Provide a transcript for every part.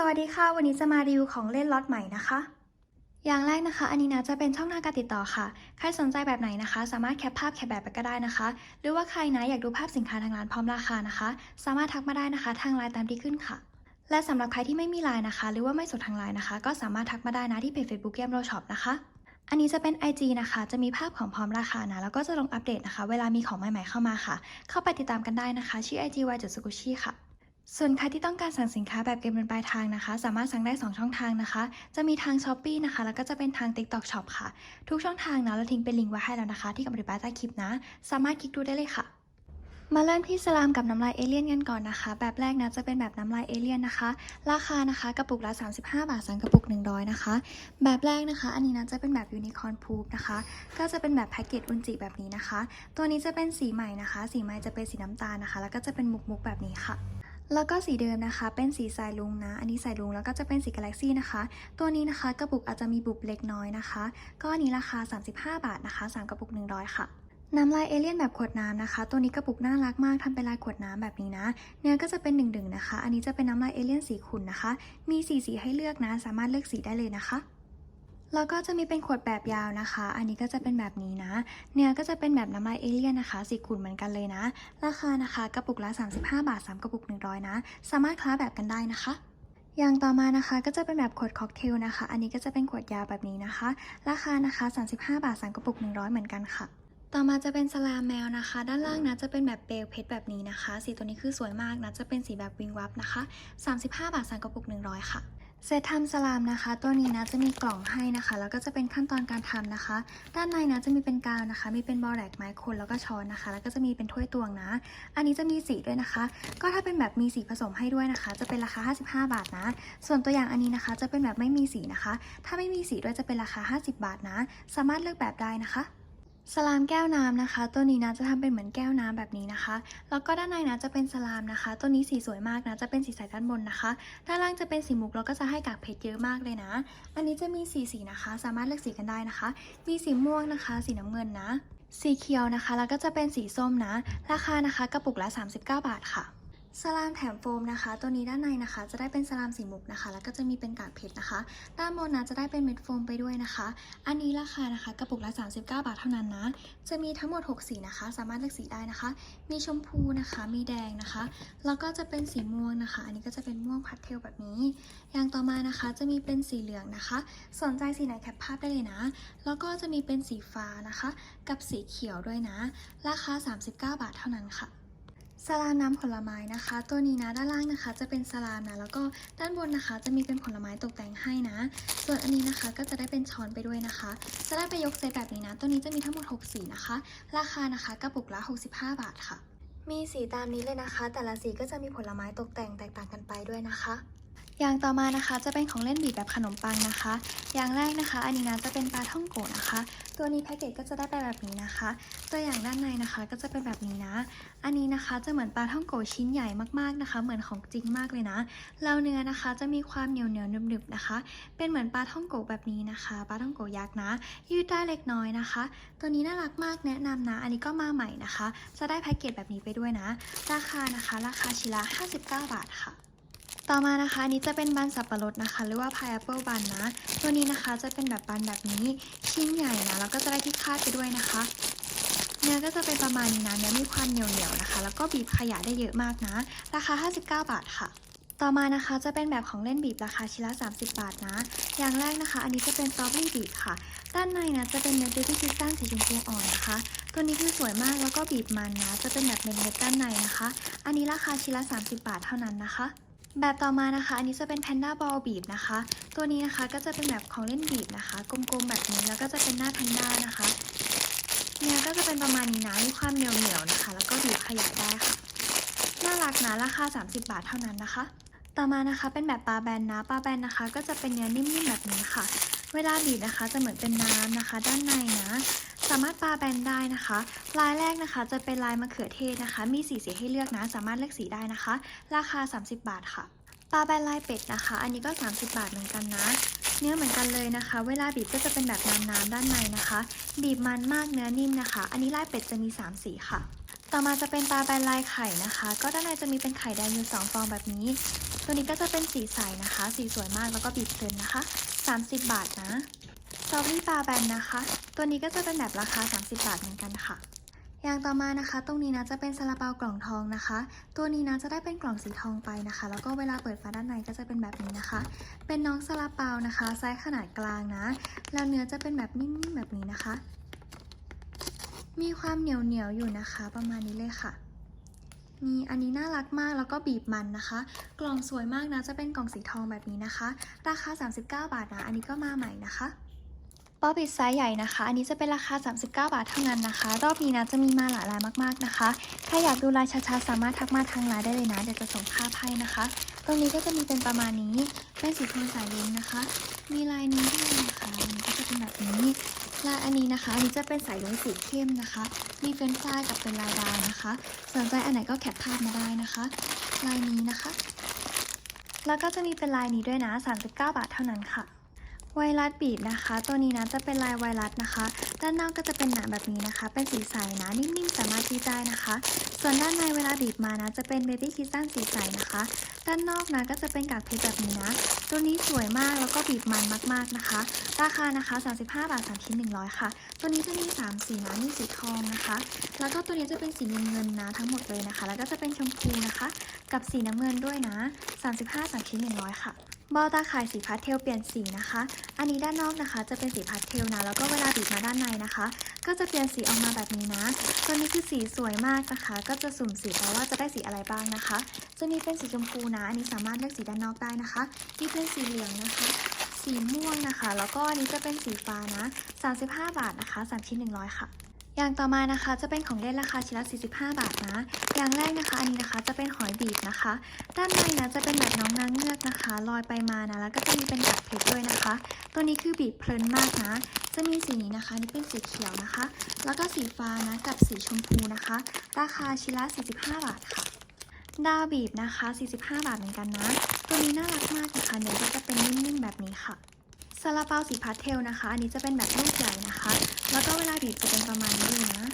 สวัสดีค่ะ วันนี้จะมารีวิวของเล่นล็อตใหม่นะคะ อย่างแรกนะคะ อันนี้นะจะเป็นช่องทางการติดต่อค่ะ ใครสนใจแบบไหนนะคะ สามารถแคปภาพแคปแบบไปก็ได้นะคะ หรือว่าใครนะอยากดูภาพสินค้าทางร้านพร้อมราคานะคะ สามารถทักมาได้นะคะ ทางไลน์ตามที่ขึ้นค่ะ และสำหรับใครที่ไม่มีไลน์นะคะ หรือว่าไม่สดทางไลน์นะคะ ก็สามารถทักมาได้นะที่เพจ Facebook เกมโรช็อปนะคะ อันนี้จะเป็น IG นะคะ จะมีภาพของพร้อมราคานะแล้วก็จะลงอัปเดตนะคะ เวลามีของใหม่ๆเข้ามาค่ะ เข้าไปติดตามกันได้นะคะ ชื่อ IG y จุดสกุชิค่ะ ส่วนใครที่ต้องการสั่งสินค้าแบบเก็บเงินปลายทางนะคะ สามารถสั่งได้ 2 ช่องทางนะคะ จะมีทาง s h อ p e e นะคะ แล้วก็จะเป็นทาง TikTok Shop ค่ะ ทุกช่องทางนะเราทิ้งเป็นลิงก์ไว้ให้แล้วนะคะ ที่กำลังใต้ใต้คลิปนะ สามารถคลิกดูได้เลยค่ะ มาเริ่มที่สลามกับน้ำลายเอเลี่ยนกันก่อนนะคะ แบบแรกนะจะเป็นแบบน้ำลายเอเลี่ยนนะคะ ราคานะคะกระปุกละ 35 บาทสั่งกระปุก 100 นะคะ แบบแรกนะคะ อันนี้นะจะเป็นแบบยูนิคอร์นพูนะคะ ก็จะเป็นแบบแพ็กเกจอุนจิแบบนี้นะคะ ตัวนี้จะเป็นสีใหม่นะคะ สีใหม่จะเป็นสีน้ำตาลนะคะ แล้วก็จะเป็นมุกๆแบบนี้ค่ะ แล้วก็สีเดิมนะคะ เป็นสีสายลุงนะ อันนี้สายลุงแล้วก็จะเป็นสีกาแล็กซี่นะคะ ตัวนี้นะคะกระปุกอาจจะมีบุบเล็กน้อยนะคะ ก็อันนี้ราคา 35 บาทนะคะสามกระปุก 100 ค่ะน้ำลายเอเลี่ยนแบบขวดน้ำนะคะ ตัวนี้กระปุกน่ารักมากทำเป็นลายขวดน้ำแบบนี้นะ เนื้อก็จะเป็นดึงๆนะคะ อันนี้จะเป็นน้ำลายเอเลี่ยนสีขุ่นนะคะ มีสีสีให้เลือกนะ สามารถเลือกสีได้เลยนะคะ แล้วก็จะมีเป็นขวดแบบยาวนะคะ อันนี้ก็จะเป็นแบบนี้นะ เนื้อก็จะเป็นแบบน้ำลายเอเลี่ยนนะคะสีขุ่นเหมือนกันเลยนะ ราคานะคะกระปุกละ 35 บาท 3 กระปุก 100 นะ สามารถคล้าแบบกันได้นะคะ อย่างต่อมานะคะก็จะเป็นแบบขวดค็อกเทลนะคะ อันนี้ก็จะเป็นขวดยาวแบบนี้นะคะ ราคานะคะ 35 บาท 3 กระปุก 100 เหมือนกันค่ะต่อมาจะเป็นสลามแมวนะคะ ด้านล่างนะจะเป็นแบบเปลวเพชรแบบนี้นะคะ สีตัวนี้คือสวยมากนะจะเป็นสีแบบวิงวับนะคะ 35 บาท3กระปุก 100 ค่ะ เซตทำสลามนะคะ ตัวนี้นะจะมีกล่องให้นะคะ แล้วก็จะเป็นขั้นตอนการทำนะคะ ด้านในนะจะมีเป็นกาวนะคะ มีเป็นบอแลกไม้คนแล้วก็ช้อนนะคะ แล้วก็จะมีเป็นถ้วยตวงนะ อันนี้จะมีสีด้วยนะคะ ก็ถ้าเป็นแบบมีสีผสมให้ด้วยนะคะ จะเป็นราคา 55 บาทนะ ส่วนตัวอย่างอันนี้นะคะ จะเป็นแบบไม่มีสีนะคะ ถ้าไม่มีสีด้วยจะเป็นราคา 50 บาทนะ สามารถเลือกแบบได้นะคะ สลามแก้วน้ำนะคะ ตัวนี้นะจะทำเป็นเหมือนแก้วน้ำแบบนี้นะคะ แล้วก็ด้านในนะจะเป็นสลามนะคะ ตัวนี้สีสวยมากนะ จะเป็นสีใสด้านบนนะคะ ด้านล่างจะเป็นสีมุกแล้วก็จะให้กากเพชรเยอะมากเลยนะ อันนี้จะมีสีสีนะคะ สามารถเลือกสีกันได้นะคะ มีสีม่วงนะคะ สีน้ำเงินนะ สีเขียวนะคะ แล้วก็จะเป็นสีส้มนะ ราคานะคะกระปุกละ 39 บาทค่ะ สลามแถมโฟมนะคะ ตัวนี้ด้านในนะคะ จะได้เป็นสลามสีมุกนะคะ แล้วก็จะมีเป็นกากเพชรนะคะ ด้านบนนะจะได้เป็นเม็ดโฟมไปด้วยนะคะ อันนี้ราคานะคะกระปุกละ 39 บาทเท่านั้นนะ จะมีทั้งหมด 6 สีนะคะ สามารถเลือกสีได้นะคะ มีชมพูนะคะ มีแดงนะคะ แล้วก็จะเป็นสีม่วงนะคะ อันนี้ก็จะเป็นม่วงพัดเทลแบบนี้ อย่างต่อมานะคะ จะมีเป็นสีเหลืองนะคะ สนใจสีไหนแคปภาพได้เลยนะ แล้วก็จะมีเป็นสีฟ้านะคะ กับสีเขียวด้วยนะ ราคา 39 บาทเท่านั้นค่ะ สลาน้ำผลไม้นะคะ ตัวนี้นะด้านล่างนะคะ จะเป็นสลามนะแล้วก็ด้านบนนะคะ จะมีเป็นผลไม้ตกแต่งให้นะ ส่วนอันนี้นะคะก็จะได้เป็นช้อนไปด้วยนะคะ จะได้ไปยกเซตแบบนี้นะ ตัวนี้จะมีทั้งหมด 6 สีนะคะ ราคานะคะกระปุกละ 65 บาทค่ะ มีสีตามนี้เลยนะคะ แต่ละสีก็จะมีผลไม้ตกแต่งแตกต่างกันไปด้วยนะคะ อย่างต่อมานะคะจะเป็นของเล่นบีบแบบขนมปังนะคะ อย่างแรกนะคะอันนี้นะจะเป็นปลาท่องโกะนะคะ ตัวนี้แพ็กเกจก็จะได้ไปแบบนี้นะคะ ตัวอย่างด้านในนะคะก็จะเป็นแบบนี้นะ อันนี้นะคะจะเหมือนปลาท่องโกะชิ้นใหญ่มากๆนะคะ เหมือนของจริงมากเลยนะแล้วเนื้อนะคะจะมีความเหนียวเหนียวหนึบๆนะคะ เป็นเหมือนปลาท่องโกะแบบนี้นะคะปลาท่องโกะยักษ์นะ ยืดได้เล็กน้อยนะคะ ตัวนี้น่ารักมากแนะนำนะ อันนี้ก็มาใหม่นะคะ จะได้แพ็กเกจแบบนี้ไปด้วยนะ ราคานะคะ ราคาชิ้นละ59 บาทค่ะ ต่อมานะคะนี้จะเป็นบันสับปะรดนะคะ หรือว่า pineapple บันนะ ตัวนี้นะคะจะเป็นแบบบันแบบนี้ชิ้นใหญ่นะแล้วก็จะได้ที่คาดไปด้วยนะคะ เนื้อก็จะเป็นประมาณนี้นะเนื้อมีความเหนียวๆนะคะ แล้วก็บีบขยะได้เยอะมากนะ ราคา 59 บาทค่ะต่อมานะคะจะเป็นแบบของเล่นบีบราคาชิ้นละ 30 บาทนะ อย่างแรกนะคะ อันนี้จะเป็นสตรอเบอรี่บีบค่ะ ด้านในนะจะเป็นเนื้อเบบี้คิสตันสีชมพูอ่อนนะคะ ตัวนี้คือสวยมากแล้วก็บีบมันนะ จะเป็นแบบเม็ดๆด้านในนะคะ อันนี้ราคาชิ้นละ 30 บาทเท่านั้นนะคะ แบบต่อมานะคะ อันนี้จะเป็นแพนด้าบอลบีบนะคะ ตัวนี้นะคะก็จะเป็นแบบของเล่นบีบนะคะ กลมๆแบบนี้แล้วก็จะเป็นหน้าแพนด้านะคะเนื้อก็จะเป็นประมาณนี้นะมีความเหนียวๆนะคะ แล้วก็บีบขยายได้ค่ะน่ารักนะราคา 30 บาทเท่านั้นนะคะ ต่อมานะคะเป็นแบบปลาแบนนะปลาแบนนะคะ ก็จะเป็นเนื้อนิ่มๆแบบนี้ค่ะ เวลาบีบนะคะ จะเหมือนเป็นน้ำนะคะ ด้านในนะ สามารถปลาแบนได้นะคะ ลายแรกนะคะจะเป็นลายมะเขือเทศนะคะ มีสีสีให้เลือกนะ สามารถเลือกสีได้นะคะ ราคา 30 บาทค่ะ ปลาแบนลายเป็ดนะคะ อันนี้ก็ 30 บาทเหมือนกันนะ เนื้อเหมือนกันเลยนะคะ เวลาบีบก็จะเป็นแบบน้ำๆด้านในนะคะ บีบมันมากเนื้อนิ่มนะคะ อันนี้ลายเป็ดจะมี 3 สีค่ะ ต่อมาจะเป็นปลาแบนลายไข่นะคะ ก็ด้านในจะมีเป็นไข่แดงอยู่สองฟองแบบนี้ ตัวนี้ก็จะเป็นสีใสนะคะ สีสวยมากแล้วก็บีบเพลินนะคะ 30 บาทนะ สตอเบอรี่ปลาแบนนะคะ ตัวนี้ก็จะเป็นแบบราคา 30 บาทเหมือนกันค่ะ อย่างต่อมานะคะ ตรงนี้นะจะเป็นซาลาเปากล่องทองนะคะ ตัวนี้นะจะได้เป็นกล่องสีทองไปนะคะ แล้วก็เวลาเปิดฝาด้านในก็จะเป็นแบบนี้นะคะ เป็นน้องซาลาเปานะคะ ไซส์ขนาดกลางนะ แล้วเนื้อจะเป็นแบบนิ่มๆแบบนี้นะคะ มีความเหนียวเหนียวๆอยู่นะคะ ประมาณนี้เลยค่ะนี่อันนี้น่ารักมากแล้วก็บีบมันนะคะ กล่องสวยมากนะจะเป็นกล่องสีทองแบบนี้นะคะ ราคา 39 บาทนะ อันนี้ก็มาใหม่นะคะ ป๊อปปิดไซส์ใหญ่นะคะ อันนี้จะเป็นราคา 39 บาทเท่านั้นนะคะ รอบนี้นะจะมีมาหลายลายมากๆนะคะ ถ้าอยากดูลายชัดๆสามารถทักมาทางไลน์ได้เลยนะ เดี๋ยวจะส่งภาพให้นะคะ ตรงนี้ก็จะมีเป็นประมาณนี้ เป็นสีโทนสายลุ้งนะคะ มีลายนี้ด้วยนะคะอันนี้ก็จะเป็นแบบนี้ ลายอันนี้นะคะ อันนี้จะเป็นสายลุ้งสีเข้มนะคะ มีเฟรนช์ฟรายกับเป็นลายดาวนะคะ สนใจอันไหนก็แคปภาพมาได้นะคะ ลายนี้นะคะ แล้วก็จะมีเป็นลายนี้ด้วยนะ 39 บาทเท่านั้นค่ะ ไวรัสบีบนะคะ ตัวนี้นะจะเป็นลายไวรัสนะคะ ด้านนอกก็จะเป็นหนาแบบนี้นะคะ เป็นสีใสนะนิ่มๆสามารถบีได้นะคะ ส่วนด้านในเวลาบีบมานะ จะเป็นเบบี้คิสตันสีใสนะคะ ด้านนอกนะก็จะเป็นกากเพชรแบบนี้นะ ตัวนี้สวยมากแล้วก็บีบมันมากๆนะคะ ราคานะคะ 35 บาท3ชิ้น100 ค่ะ ตัวนี้จะมี 3 สีนะมีสีทองนะคะ แล้วก็ตัวนี้จะเป็นสีเงินเงินนะทั้งหมดเลยนะคะ แล้วก็จะเป็นชมพูนะคะ กับสีน้ำเงินด้วยนะ 35 3ชิ้น100 ค่ะ บอลตาข่ายสีพาสเทลเปลี่ยนสีนะคะ อันนี้ด้านนอกนะคะ จะเป็นสีพาสเทลนะ แล้วก็เวลาบีบมาด้านในนะคะ ก็จะเปลี่ยนสีออกมาแบบนี้นะ ตัวนี้คือสีสวยมากนะคะ ก็จะสุ่มสีแล้วว่าจะได้สีอะไรบ้างนะคะ จะมีเป็นสีชมพูนะ อันนี้สามารถเลือกสีด้านนอกได้นะคะมีเป็นสีเหลืองนะคะ สีม่วงนะคะ แล้วก็อันนี้จะเป็นสีฟ้านะ 35 บาทนะคะ3ชิ้น100 ค่ะ อย่างต่อมานะคะจะเป็นของเล่นราคาชิ้นละ 45 บาทนะ อย่างแรกนะคะ อันนี้นะคะจะเป็นหอยบีบนะคะ ด้านในนะจะเป็นแบบน้องนางเงือกนะคะลอยไปมานะ แล้วก็จะมีเป็นกัดเพชรด้วยนะคะ ตัวนี้คือบีบเพลินมากนะ จะมีสีนี้นะคะ นี่เป็นสีเขียวนะคะ แล้วก็สีฟ้านะกับสีชมพูนะคะ ราคาชิ้นละ 45 บาทค่ะ ดาวบีบนะคะ 45 บาทเหมือนกันนะ ตัวนี้น่ารักมากนะคะเนื้อก็จะเป็นนิ่มๆแบบนี้ค่ะซาลาเปาสีพาสเทลนะคะ อันนี้จะเป็นแบบลูกใหญ่นะคะีบจะเป็นประมาณนี้เลยนะ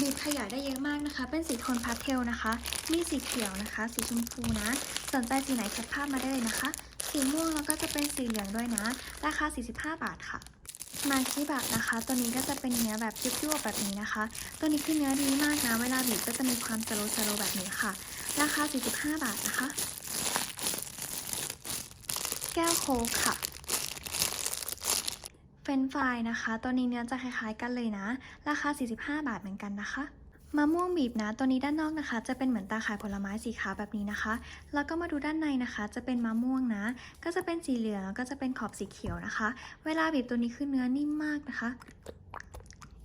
บีบขยายได้เยอะมากนะคะ เป็นสีโทนพาสเทลนะคะ มีสีเขียวนะคะ สีชมพูนะ สนใจสีไหนแคปภาพมาได้เลยนะคะ สีม่วงแล้วก็จะเป็นสีเหลืองด้วยนะ ราคา 45 บาทค่ะ มาคิบะนะคะ ตัวนี้ก็จะเป็นเนื้อแบบยุบๆแบบนี้นะคะ ตัวนี้คือเนื้อดีมากนะ เวลาบีบก็จะมีความสโลสโลแบบนี้ค่ะ ราคา 45 บาทนะคะ แก้วโค้กค่ะ นฟรายนะคะ ตัวนี้เนื้อจะคล้ายๆกันเลยนะ ราคา 45 บาทเหมือนกันนะคะมะม่วงบีบนะตัวนี้ด้านนอกนะคะ จะเป็นเหมือนตาข่ายผลไม้สีขาวแบบนี้นะคะ แล้วก็มาดูด้านในนะคะ จะเป็นมะม่วงนะ ก็จะเป็นสีเหลืองแล้วก็จะเป็นขอบสีเขียวนะคะ เวลาบีบตัวนี้คือเนื้อนิ่มมากนะคะ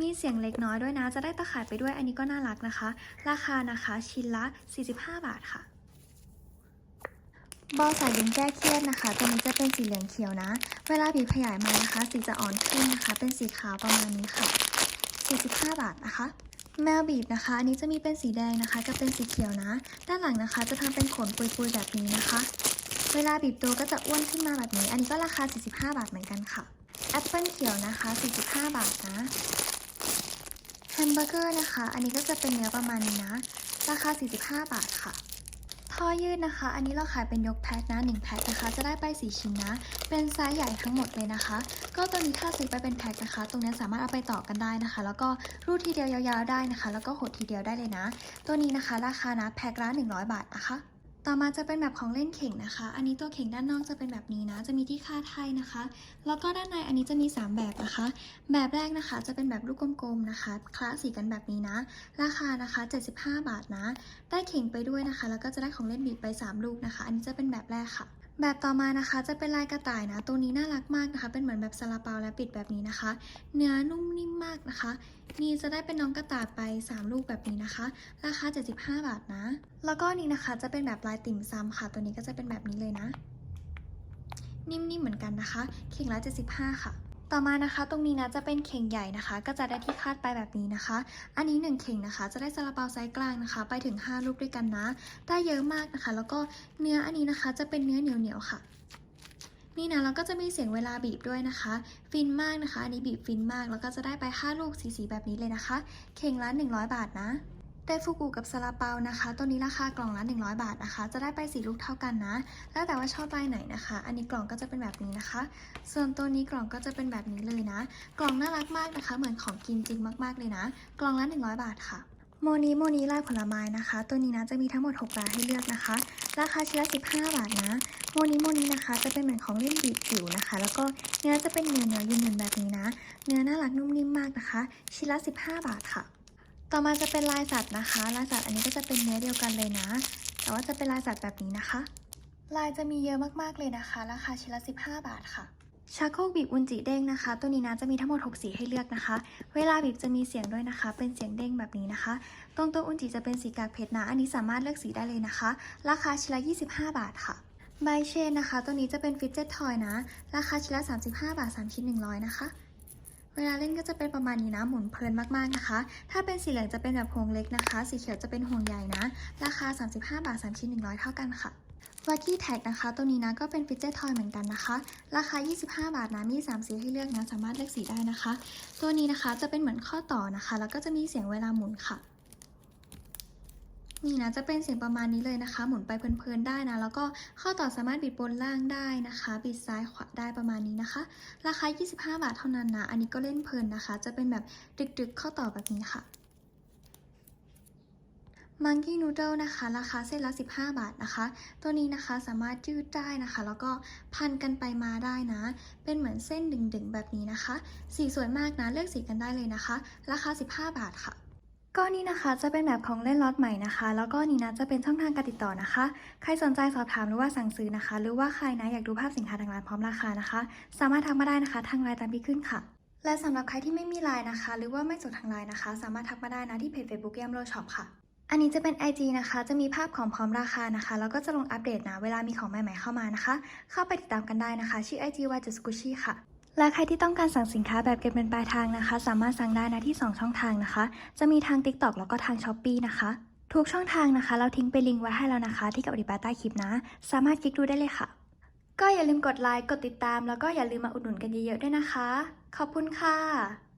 มีเสียงเล็กน้อยด้วยนะ จะได้ตะข่ายไปด้วยอันนี้ก็น่ารักนะคะ ราคานะคะชิ้นละ 45 บาทค่ะ บอสายลุ้งแก้เครียดนะคะ ตัวนี้จะเป็นสีเหลืองเขียวนะ เวลาบีบขยายมานะคะ สีจะอ่อนขึ้นนะคะ เป็นสีขาวประมาณนี้ค่ะ 45 บาทนะคะ แมวบีบนะคะ อันนี้จะมีเป็นสีแดงนะคะกับเป็นสีเขียวนะ ด้านหลังนะคะ จะทำเป็นขนปุยๆแบบนี้นะคะ เวลาบีบตัวก็จะอ้วนขึ้นมาแบบนี้ อันนี้ก็ราคา 45 บาทเหมือนกันค่ะ แอปเปิลเขียวนะคะ 45 บาทนะ แฮมเบอร์เกอร์นะคะ อันนี้ก็จะเป็นเนื้อประมาณนี้นะ ราคา 45 บาทค่ะ ท่อยืดนะคะ อันนี้เราขายเป็นยกแพ็คนะ1แพ็คนะคะ จะได้ไป 4 ชิ้นนะ เป็นไซส์ใหญ่ทั้งหมดเลยนะคะ ก็ตัวนี้ถ้าซื้อไปเป็นแพ็คนะคะ ตรงนี้สามารถเอาไปต่อกันได้นะคะ แล้วก็รูดทีเดียวยาวๆได้นะคะ แล้วก็หดทีเดียวได้เลยนะ ตัวนี้นะคะ ราคานะแพ็คละ100 บาทนะคะ ต่อมาจะเป็นแบบของเล่นเข่งนะคะ อันนี้ตัวเข่งด้านนอกจะเป็นแบบนี้นะ จะมีที่คาดไทยนะคะ แล้วก็ด้านในอันนี้จะมี 3 แบบนะคะ แบบแรกนะคะจะเป็นแบบลูกกลมๆนะคะ คละสีกันแบบนี้นะ ราคานะคะ 75 บาทนะ ได้เข่งไปด้วยนะคะ แล้วก็จะได้ของเล่นบีบไป 3 ลูกนะคะ อันนี้จะเป็นแบบแรกค่ะ แบบต่อมานะคะจะเป็นลายกระต่ายนะ ตัวนี้น่ารักมากนะคะ เป็นเหมือนแบบซาลาเปาและปิดแบบนี้นะคะ เนื้อนุ่มนิ่มมากนะคะ นี่จะได้เป็นน้องกระต่ายไป 3 ลูกแบบนี้นะคะ ราคา 75 บาทนะ แล้วก็นี่นะคะจะเป็นแบบลายติ่มซำค่ะ ตัวนี้ก็จะเป็นแบบนี้เลยนะ นิ่มๆเหมือนกันนะคะเข่งละ75 ค่ะ ต่อมานะคะตรงนี้นะจะเป็นเข่งใหญ่นะคะ ก็จะได้ที่คาดไปแบบนี้นะคะ อันนี้ 1 เข่งนะคะ จะได้ซาลาเปาไซส์กลางนะคะ ไปถึง 5 ลูกด้วยกันนะ ได้เยอะมากนะคะ แล้วก็เนื้ออันนี้นะคะจะเป็นเนื้อเหนียวๆค่ะนี่นะแล้วก็จะมีเสียงเวลาบีบด้วยนะคะ ฟินมากนะคะอันนี้บีบฟินมากแล้วก็จะได้ไป 5 ลูกสีๆแบบนี้เลยนะคะ เข่งละ100 บาทนะ ไดฟูกุกับซาลาเปานะคะ ตัวนี้ราคากล่องละ 100 บาทนะคะ จะได้ไปสีลูกเท่ากันนะ แล้วแต่ว่าชอบลายไหนนะคะ อันนี้กล่องก็จะเป็นแบบนี้นะคะ ส่วนตัวนี้กล่องก็จะเป็นแบบนี้เลยนะ กล่องน่ารักมากนะคะ เหมือนของกินจริงมากๆเลยนะ กล่องละ 100 บาทค่ะ โมนีโมนีลายผลไม้นะคะ ตัวนี้นะจะมีทั้งหมด6ลายให้เลือกนะคะ ราคาชิ้นละ 15 บาทนะ โมนีโมนีนะคะ จะเป็นเหมือนของเล่นบีบผิวนะคะ แล้วก็เนื้อจะเป็นเนื้อเนื้อยืนๆแบบนี้นะ เนื้อน่ารักนุ่มนิ่มมากนะคะ ชิ้นละ 15 บาทค่ะ ต่อมาจะเป็นลายสัตว์นะคะ ลายสัตว์อันนี้ก็จะเป็นเนื้อเดียวกันเลยนะ แต่ว่าจะเป็นลายสัตว์แบบนี้นะคะ ลายจะมีเยอะมากๆเลยนะคะ ราคาชิ้นละ 15 บาทค่ะ ชาโคกบีบอุนจิเด้งนะคะ ตัวนี้นะจะมีทั้งหมด 6 สีให้เลือกนะคะ เวลาบีบจะมีเสียงด้วยนะคะ เป็นเสียงเด้งแบบนี้นะคะ ตรงตัวอุนจิจะเป็นสีกากเพชรนะ อันนี้สามารถเลือกสีได้เลยนะคะ ราคาชิ้นละ 25 บาทค่ะไบเชนนะคะ ตัวนี้จะเป็นฟิตเจ็ตทอยนะ ราคาชิ้นละ 35 บาท3ชิ้น100 นะคะ เวลาเล่นก็จะเป็นประมาณนี้นะหมุนเพลินมากๆนะคะ ถ้าเป็นสีเหลืองจะเป็นแบบห่วงเล็กนะคะ สีเขียวจะเป็นห่วงใหญ่นะ ราคา 35 บาท3ชิ้น100 เท่ากันค่ะวักกี้แท็กนะคะ ตัวนี้นะก็เป็นฟิชเจอร์ทอยเหมือนกันนะคะ ราคา 25 บาทนะมี 3 สีให้เลือกนะสามารถเลือกสีได้นะคะ ตัวนี้นะคะจะเป็นเหมือนข้อต่อนะคะ แล้วก็จะมีเสียงเวลาหมุนค่ะ นี่นะจะเป็นเสียงประมาณนี้เลยนะคะ หมุนไปเพลินๆได้นะ แล้วก็ข้อต่อสามารถบิดบนล่างได้นะคะ บิดซ้ายขวาได้ประมาณนี้นะคะ ราคา 25 บาทเท่านั้นนะ อันนี้ก็เล่นเพลินนะคะ จะเป็นแบบดึกๆ ข้อต่อแบบนี้ค่ะมังกี้นู o ด l นะคะ ราคาเส้นละ 15 บาทนะคะ ตัวนี้นะคะสามารถยืดได้นะคะ แล้วก็พันกันไปมาได้นะ เป็นเหมือนเส้นดึงๆ แบบนี้นะคะ สีสวยมากนะ เลือกสีกันได้เลยนะคะ ราคา 15 บาทค่ะ ก็นี่นะคะจะเป็นแบบของเล่นล็อตใหม่นะคะ แล้วก็นี่นะจะเป็นช่องทางการติดต่อนะคะ ใครสนใจสอบถามหรือว่าสั่งซื้อนะคะ หรือว่าใครนะอยากดูภาพสินค้าทางร้านพร้อมราคานะคะ สามารถทักมาได้นะคะ ทางไลน์ตามที่ขึ้นค่ะ และสำหรับใครที่ไม่มีไลน์นะคะ หรือว่าไม่สดทางไลน์นะคะ สามารถทักมาได้นะที่เพจ Facebook ยามโรช็อปค่ะ อันนี้จะเป็น IG นะคะ จะมีภาพของพร้อมราคานะคะ แล้วก็จะลงอัปเดตนะ เวลามีของใหม่ๆเข้ามานะคะ เข้าไปติดตามกันได้นะคะ ชื่อ IG y j u s k u s h i ค่ะ และใครที่ต้องการสั่งสินค้าแบบเก็บเป็นปลายทางนะคะ สามารถสั่งได้นะที่ 2 ช่องทางนะคะ จะมีทาง TikTok แล้วก็ทาง s h อ p e e นะคะทุกช่องทางนะคะ เราทิ้งไปลิงก์ไว้ให้แล้วนะคะ ที่กับอธิบายใต้คลิปนะ สามารถคลิกดูได้เลยค่ะ ก็อย่าลืมกดไลค์กดติดตาม แล้วก็อย่าลืมมาอุดหนุนกันเยอะๆด้วยนะคะ ขอบคุณค่ะ